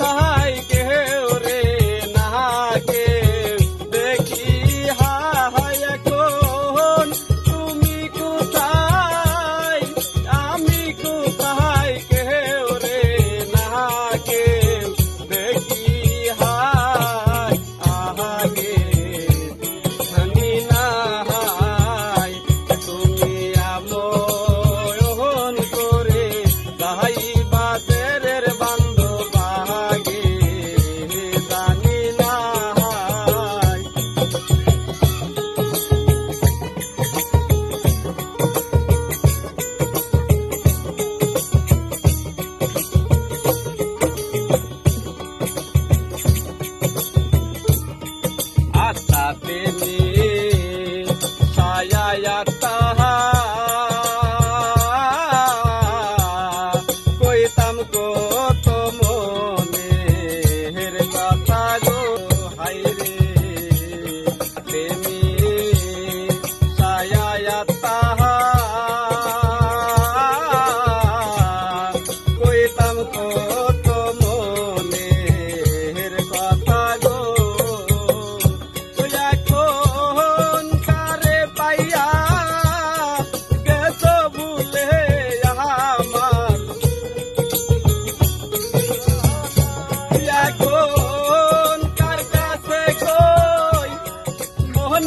কোথায় কেউ রে না কেউ দেখি হায় এখন তুমি কোথায়? আমি কোথায় কেউ রে না কেউ দেখি হায় আহাগে আমি নাই তুমি আমন করে গাই Pedro.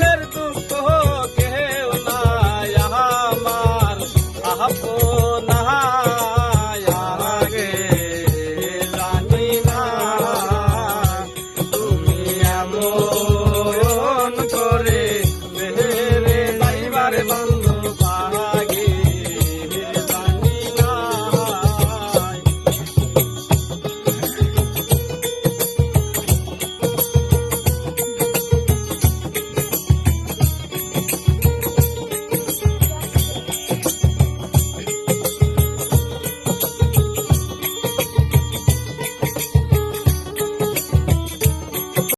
মনের